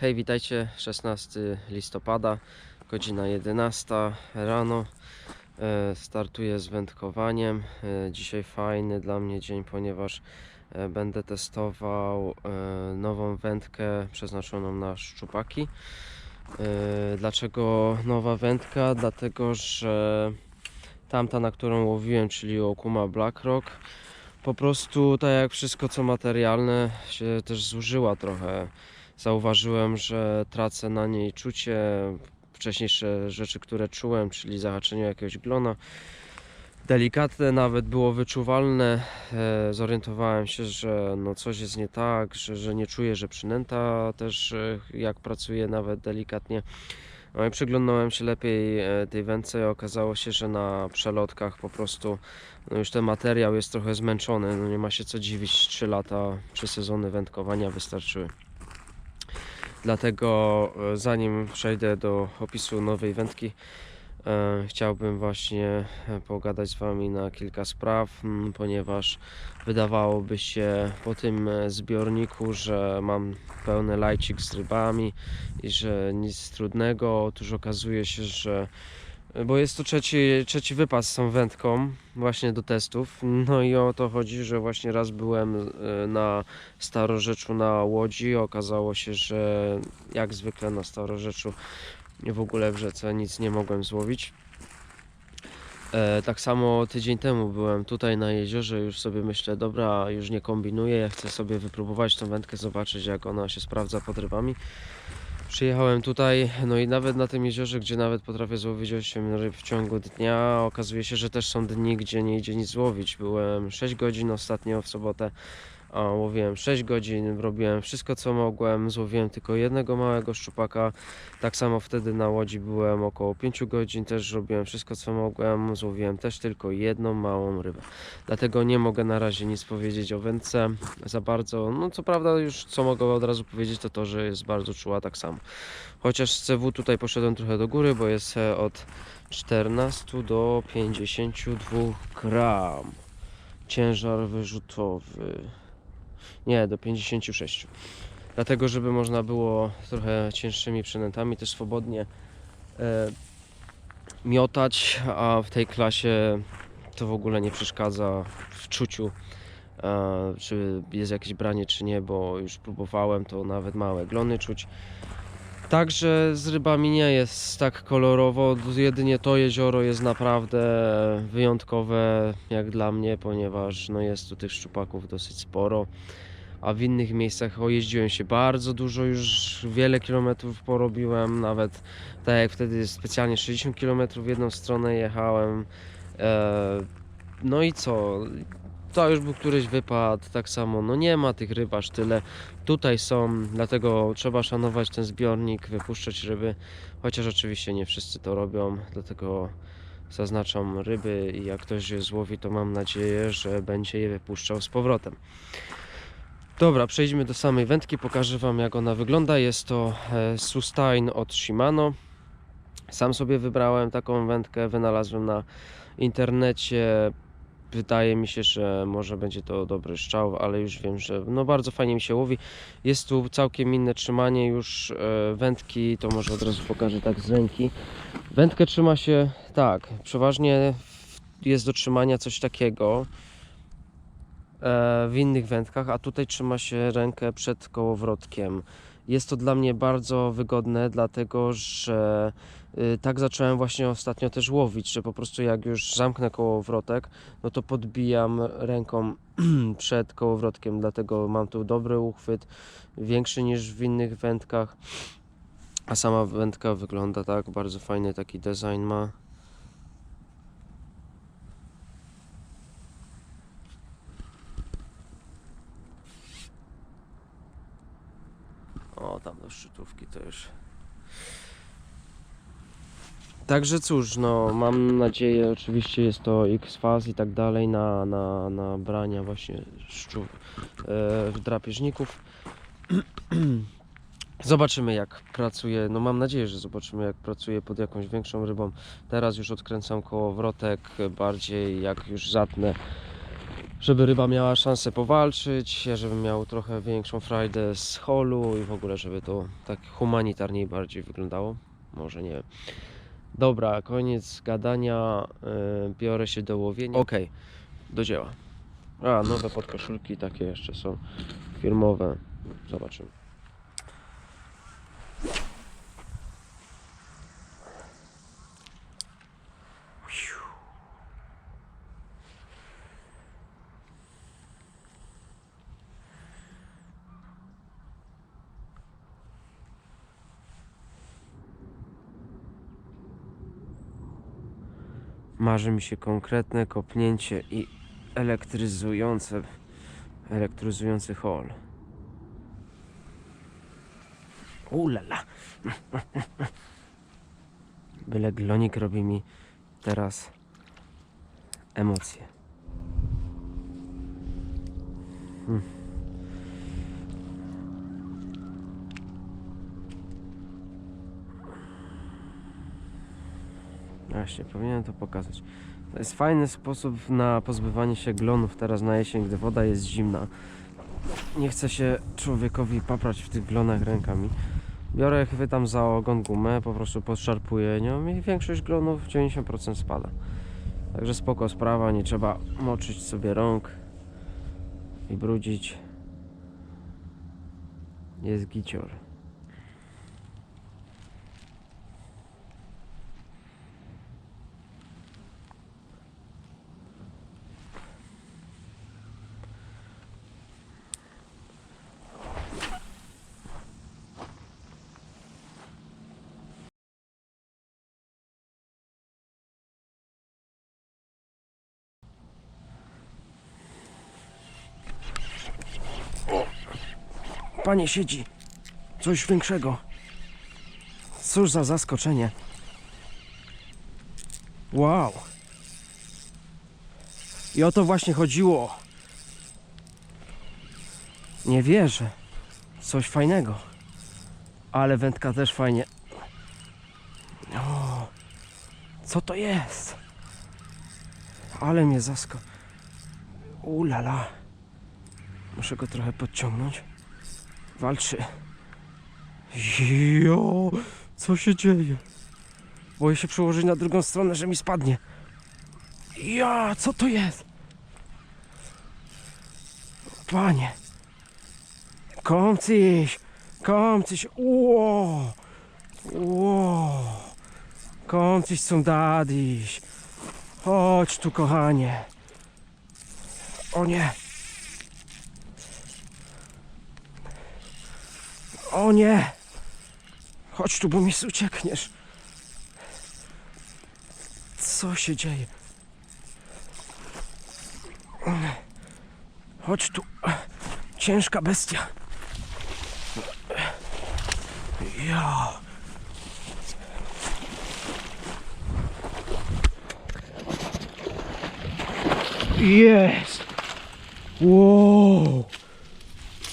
Hej, witajcie. 16 listopada, godzina 11 rano. E, Startuję z wędkowaniem. E, Dzisiaj fajny dla mnie dzień, ponieważ e, będę testował nową wędkę przeznaczoną na szczupaki. Dlaczego nowa wędka? Dlatego, że tamta, na którą łowiłem, czyli Okuma Blackrock, po prostu tak jak wszystko co materialne się też zużyła trochę zauważyłem, że tracę na niej czucie. Wcześniejsze rzeczy, które czułem, czyli zahaczenie jakiegoś glona, delikatne nawet było wyczuwalne. E, zorientowałem się, że no coś jest nie tak, że, że nie czuję, że przynęta też e, jak pracuje nawet delikatnie. No i przyglądałem się lepiej e, tej wędce i okazało się, że na przelotkach po prostu no już ten materiał jest trochę zmęczony. No nie ma się co dziwić, 3 lata, 3 sezony wędkowania wystarczyły. Dlatego e, zanim przejdę do opisu nowej wędki, e, chciałbym właśnie e, pogadać z Wami na kilka spraw, ponieważ wydawałoby się po tym zbiorniku, że mam pełny lajcik z rybami i że nic trudnego. Otóż okazuje się, że bo jest to trzeci, trzeci wypas z tą wędką właśnie do testów. No i o to chodzi, że właśnie raz byłem e, na Starorzeczu na Łodzi. Okazało się, że jak zwykle na Starorzeczu w ogóle w rzece nic nie mogłem złowić. E, tak samo tydzień temu byłem tutaj na jeziorze, już sobie myślę, dobra, już nie kombinuję, ja chcę sobie wypróbować tą wędkę, zobaczyć jak ona się sprawdza pod rybami. Przyjechałem tutaj, no i nawet na tym jeziorze, gdzie nawet potrafię złowić 8 ryb w ciągu dnia, okazuje się, że też są dni, gdzie nie idzie nic złowić. Byłem 6 godzin ostatnio w sobotę, łowiłem 6 godzin, robiłem wszystko co mogłem, złowiłem tylko jednego małego szczupaka. Tak samo wtedy na łodzi byłem około 5 godzin, też robiłem wszystko co mogłem, złowiłem też tylko jedną małą rybę. Dlatego nie mogę na razie nic powiedzieć o wędce za bardzo. No co prawda już co mogę od razu powiedzieć to to, że jest bardzo czuła tak samo. Chociaż z CW tutaj poszedłem trochę do góry, bo jest od 14 do 52 gram. Ciężar wyrzutowy. Nie, do 56. Dlatego, żeby można było trochę cięższymi przynętami też swobodnie e, miotać, a w tej klasie to w ogóle nie przeszkadza w czuciu, e, czy jest jakieś branie, czy nie, bo już próbowałem to nawet małe glony czuć. Także z rybami nie jest tak kolorowo, jedynie to jezioro jest naprawdę wyjątkowe jak dla mnie, ponieważ no jest tu tych szczupaków dosyć sporo, a w innych miejscach ojeździłem się bardzo dużo, już wiele kilometrów porobiłem, nawet tak jak wtedy specjalnie 60 km w jedną stronę jechałem. E, no i co? To już był któryś wypad, tak samo, no nie ma tych ryb aż tyle. Tutaj są, dlatego trzeba szanować ten zbiornik, wypuszczać ryby, chociaż oczywiście nie wszyscy to robią, dlatego zaznaczam ryby i jak ktoś je złowi, to mam nadzieję, że będzie je wypuszczał z powrotem. Dobra, przejdźmy do samej wędki, pokażę Wam jak ona wygląda. Jest to e, Sustain od Shimano. Sam sobie wybrałem taką wędkę, wynalazłem na internecie. Wydaje mi się, że może będzie to dobry strzał, ale już wiem, że no bardzo fajnie mi się łowi. Jest tu całkiem inne trzymanie już e, wędki, to może od razu pokażę tak z ręki. Wędkę trzyma się tak, przeważnie jest do trzymania coś takiego w innych wędkach, a tutaj trzyma się rękę przed kołowrotkiem. Jest to dla mnie bardzo wygodne, dlatego że y, tak zacząłem właśnie ostatnio też łowić, że po prostu jak już zamknę kołowrotek, no to podbijam ręką przed kołowrotkiem, dlatego mam tu dobry uchwyt, większy niż w innych wędkach. A sama wędka wygląda tak, bardzo fajny taki design ma. O, tam do szczytówki to już. Także cóż, no mam nadzieję, oczywiście jest to X-Faz i tak dalej na, na, na brania właśnie szczu, e, drapieżników. Zobaczymy jak pracuje, no mam nadzieję, że zobaczymy jak pracuje pod jakąś większą rybą. Teraz już odkręcam kołowrotek bardziej jak już zatnę żeby ryba miała szansę powalczyć, ja żebym miał trochę większą frajdę z holu i w ogóle, żeby to tak humanitarniej bardziej wyglądało. Może nie wiem. Dobra, koniec gadania. Yy, biorę się do łowienia. Okej, do dzieła. A, nowe podkoszulki takie jeszcze są firmowe. Zobaczymy. Marzy mi się konkretne kopnięcie i elektryzujące, elektryzujący hol. Ulala. Byle glonik robi mi teraz emocje. Hmm. Właśnie, powinienem to pokazać. To jest fajny sposób na pozbywanie się glonów teraz na jesień, gdy woda jest zimna. Nie chce się człowiekowi paprać w tych glonach rękami. Biorę, chwytam za ogon gumę, po prostu podszarpuję nią i większość glonów 90% spada. Także spoko sprawa, nie trzeba moczyć sobie rąk i brudzić. Jest gicior. Panie siedzi. Coś większego. Cóż za zaskoczenie. Wow. I o to właśnie chodziło. Nie wierzę. Coś fajnego. Ale wędka też fajnie. O, co to jest? Ale mnie zasko... Ulala. Muszę go trochę podciągnąć. Walczy. Jo, co się dzieje? Boję się przełożyć na drugą stronę, że mi spadnie. Ja, co to jest? Panie. Komcyś, komcyś, ło, ło. Komcyś są dadiś. Chodź tu, kochanie. O nie. O nie! Chodź tu, bo mi uciekniesz. Co się dzieje? Chodź tu. Ciężka bestia. Ja. Jest! Wow!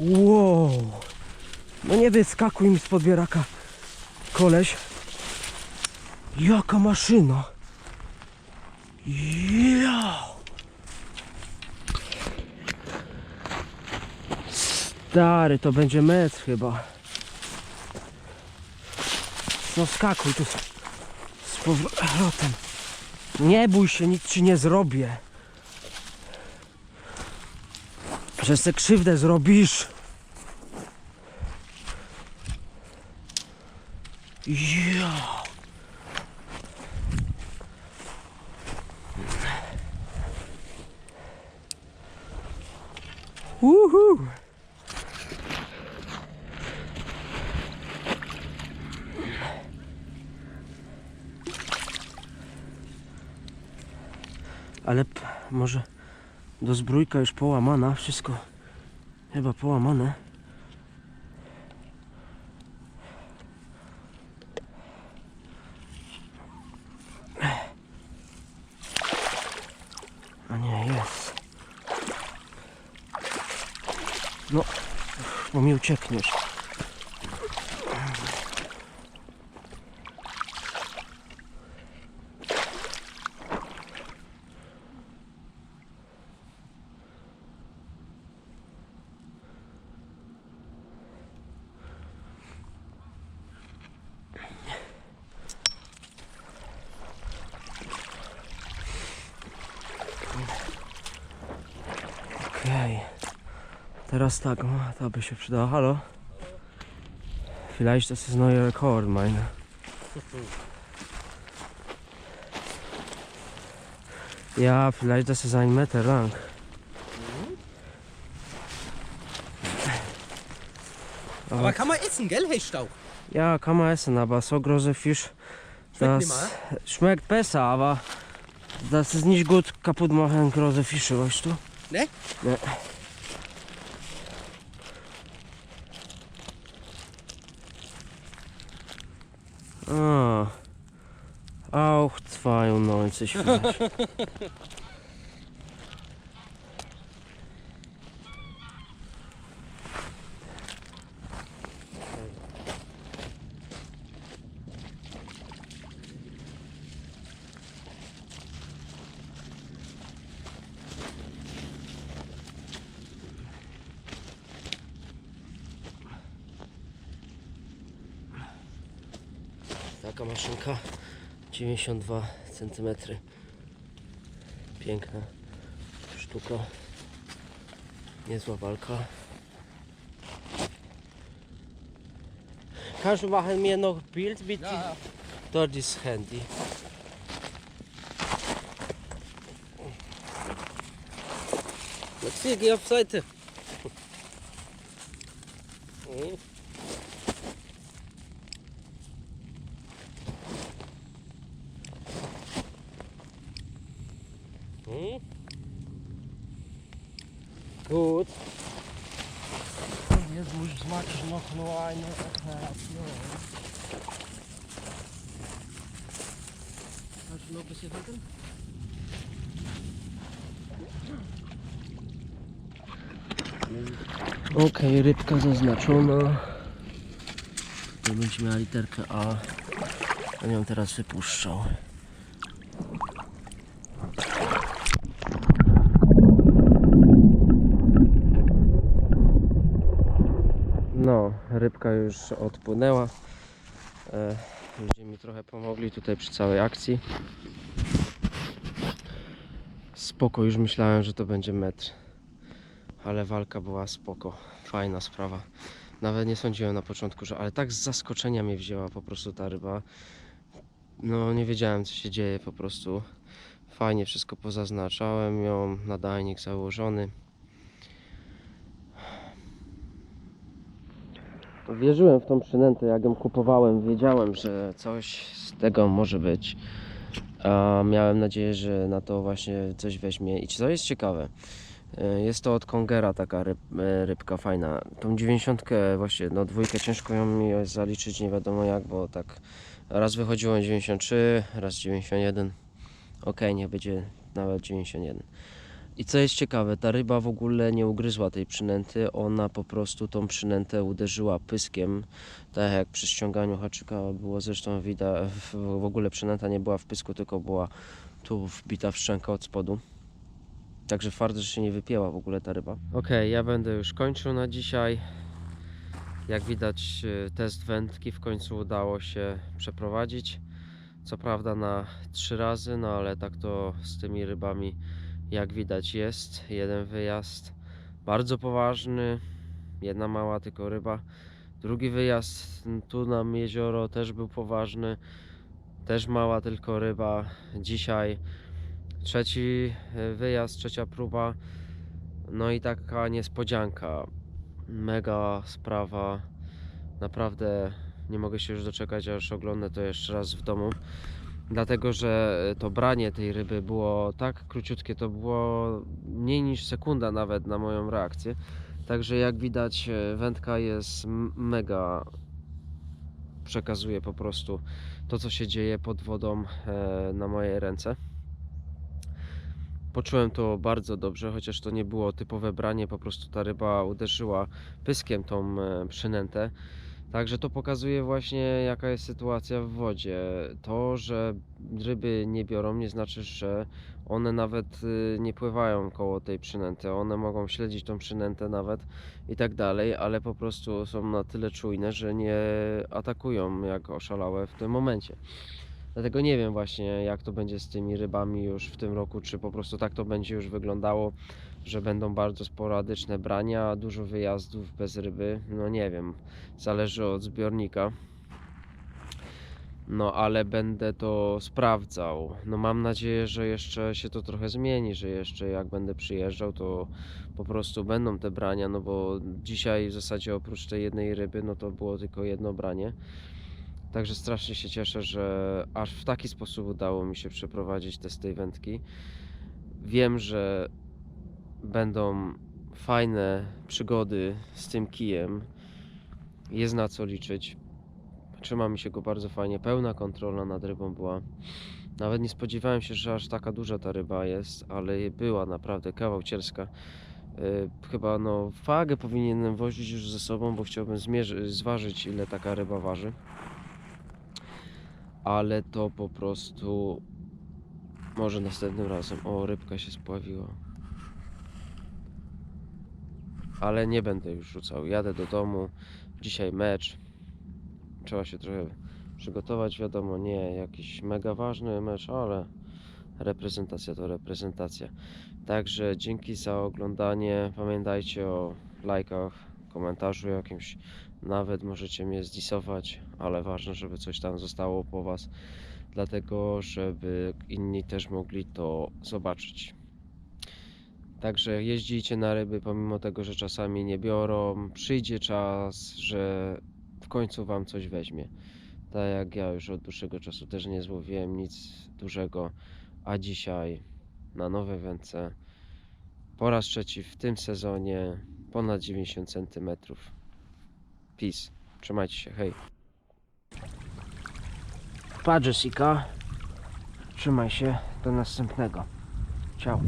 Wow! No nie wyskakuj mi z podbieraka, koleś. Jaka maszyna. Ja. Stary, to będzie metr chyba. No skakuj tu z, z powrotem. Nie bój się, nic ci nie zrobię. Że se krzywdę zrobisz. Ja. Uhu. Ale może do zbrójka już połamana, wszystko chyba połamane. A nie, jest. No, bo mi uciekniesz. Okej. Okay. Teraz tak, no, ta by się przydała. Halo? Vielleicht das ist neuer Rekord, meine. Ja, vielleicht das ist ein Meter lang. Aber, aber kann man essen, gell, Hechtstauch? Ja, kann man essen, aber so große Fisch, schmeckt das nimmer, schmeckt besser, aber das ist nicht gut kaputt machen große Fische, weißt du? Ne? Ne. Ah, auch 92 vielleicht. Taka maszynka 92 cm. Piękna sztuka. Niezła walka. Kannst du machen mir noch Bild bitte? Ja, Dort ist Handy. Maxi, geh auf Seite. Gut. Jetzt muss ich machen noch nur eine Operation. Kannst du noch ein bisschen? Okej, rybka zaznaczona. Tutaj będzie miała literkę A. A ją teraz wypuszczał. No, rybka już odpłynęła. E, ludzie mi trochę pomogli tutaj przy całej akcji. Spoko, już myślałem, że to będzie metr. Ale walka była spoko. Fajna sprawa. Nawet nie sądziłem na początku, że ale tak z zaskoczenia mnie wzięła po prostu ta ryba. No nie wiedziałem co się dzieje po prostu. Fajnie wszystko pozaznaczałem ją, nadajnik założony. Wierzyłem w tą przynętę, jak ją kupowałem, wiedziałem, że coś z tego może być. A miałem nadzieję, że na to właśnie coś weźmie. I co jest ciekawe, e, jest to od Kongera taka ryb, e, rybka fajna. Tą dziewięćdziesiątkę właśnie, no dwójkę ciężko ją mi zaliczyć, nie wiadomo jak, bo tak raz wychodziło 93, raz 91. Ok, niech będzie nawet 91. I co jest ciekawe, ta ryba w ogóle nie ugryzła tej przynęty, ona po prostu tą przynętę uderzyła pyskiem, tak jak przy ściąganiu haczyka było zresztą widać, w, ogóle przynęta nie była w pysku, tylko była tu wbita w szczękę od spodu. Także fakt, że się nie wypięła w ogóle ta ryba. Ok, ja będę już kończył na dzisiaj. Jak widać e, test wędki w końcu udało się przeprowadzić. Co prawda na trzy razy, no ale tak to z tymi rybami jak widać jest. Jeden wyjazd bardzo poważny, jedna mała tylko ryba. Drugi wyjazd tu na jezioro też był poważny, też mała tylko ryba. Dzisiaj trzeci e, wyjazd, trzecia próba. No i taka niespodzianka. Mega sprawa. Naprawdę nie mogę się już doczekać, aż oglądam to jeszcze raz w domu. Dlatego, że to branie tej ryby było tak króciutkie, to było mniej niż sekunda nawet na moją reakcję. Także jak widać e, wędka jest mega przekazuje po prostu to co się dzieje pod wodą e, na moje ręce. Poczułem to bardzo dobrze, chociaż to nie było typowe branie, po prostu ta ryba uderzyła pyskiem tą e, przynętę. Także to pokazuje właśnie jaka jest sytuacja w wodzie. To, że ryby nie biorą nie znaczy, że one nawet y, nie pływają koło tej przynęty. One mogą śledzić tą przynętę nawet i tak dalej, ale po prostu są na tyle czujne, że nie atakują jak oszalałe w tym momencie. Dlatego nie wiem właśnie jak to będzie z tymi rybami już w tym roku, czy po prostu tak to będzie już wyglądało, że będą bardzo sporadyczne brania, dużo wyjazdów bez ryby. No nie wiem, zależy od zbiornika. No ale będę to sprawdzał. No mam nadzieję, że jeszcze się to trochę zmieni, że jeszcze jak będę przyjeżdżał, to po prostu będą te brania, no bo dzisiaj w zasadzie oprócz tej jednej ryby, no to było tylko jedno branie. Także strasznie się cieszę, że aż w taki sposób udało mi się przeprowadzić te z tej wędki. Wiem, że będą fajne przygody z tym kijem. Jest na co liczyć. Trzyma mi się go bardzo fajnie. Pełna kontrola nad rybą była. Nawet nie spodziewałem się, że aż taka duża ta ryba jest, ale była naprawdę kawał cielska. Yy, chyba no wagę powinienem wozić już ze sobą, bo chciałbym zważyć ile taka ryba waży. Ale to po prostu może następnym razem. O, rybka się spławiła. Ale nie będę już rzucał. Jadę do domu. Dzisiaj mecz. Trzeba się trochę przygotować. Wiadomo, nie jakiś mega ważny mecz, ale reprezentacja to reprezentacja. Także dzięki za oglądanie. Pamiętajcie o lajkach, komentarzu jakimś. Nawet możecie mnie zdisować, ale ważne, żeby coś tam zostało po Was, dlatego żeby inni też mogli to zobaczyć. Także jeździcie na ryby, pomimo tego, że czasami nie biorą. Przyjdzie czas, że w końcu Wam coś weźmie. Tak jak ja już od dłuższego czasu też nie złowiłem nic dużego, a dzisiaj na nowe wędce po raz trzeci w tym sezonie ponad 90 cm. Peace. Trzymajcie się, hej. Pa Jessica. Trzymaj się, do następnego. Ciao.